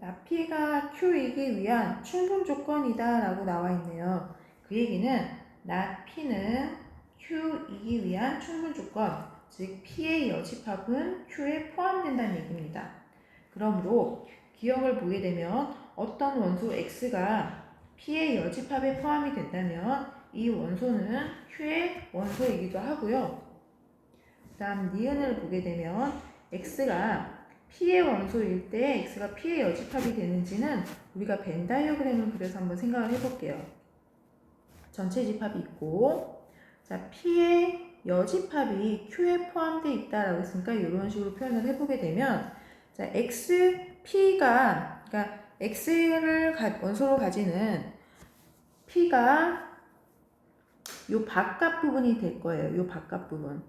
나 P가 Q이기 위한 충분 조건이다 라고 나와 있네요. 그 얘기는 나 P는 Q이기 위한 충분 조건, 즉 P의 여집합은 Q에 포함된다는 얘기입니다. 그러므로 기억을 보게 되면 어떤 원소 X가 P의 여집합에 포함이 된다면 이 원소는 Q의 원소이기도 하고요. 그 다음 니은을 보게 되면 X가 P의 원소일 때 X가 P의 여집합이 되는지는 우리가 벤 다이어그램을 그려서 한번 생각을 해볼게요. 전체 집합이 있고 자 P의 여집합이 Q에 포함되어 있다라고 했으니까 이런 식으로 표현을 해보게 되면 자 X, P가 그러니까 X를 가, 원소로 가지는 P가 요 바깥 부분이 될 거예요. 요 바깥 부분.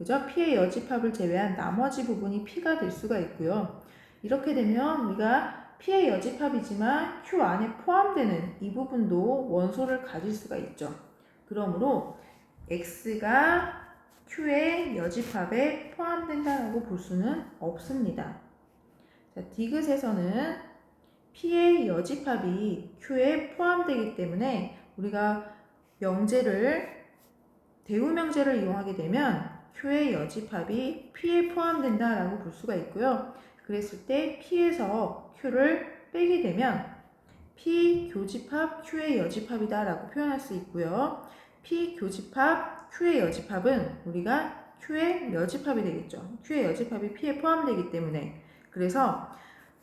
그죠? P의 여집합을 제외한 나머지 부분이 P가 될 수가 있고요. 이렇게 되면 우리가 P의 여집합이지만 Q 안에 포함되는 이 부분도 원소를 가질 수가 있죠. 그러므로 X가 Q의 여집합에 포함된다라고 볼 수는 없습니다. 자, 디귿에서는 P의 여집합이 Q에 포함되기 때문에 우리가 명제를 대우명제를 이용하게 되면 Q의 여집합이 P에 포함된다라고 볼 수가 있고요. 그랬을 때 P에서 Q를 빼게 되면 P 교집합 Q의 여집합이다라고 표현할 수 있고요. P 교집합 Q의 여집합은 우리가 Q의 여집합이 되겠죠. Q의 여집합이 P에 포함되기 때문에 그래서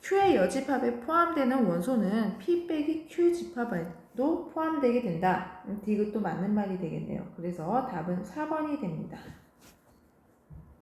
Q의 여집합에 포함되는 원소는 P 빼기 Q 집합에도 포함되게 된다. 음, 이것도 맞는 말이 되겠네요. 그래서 답은 4번이 됩니다.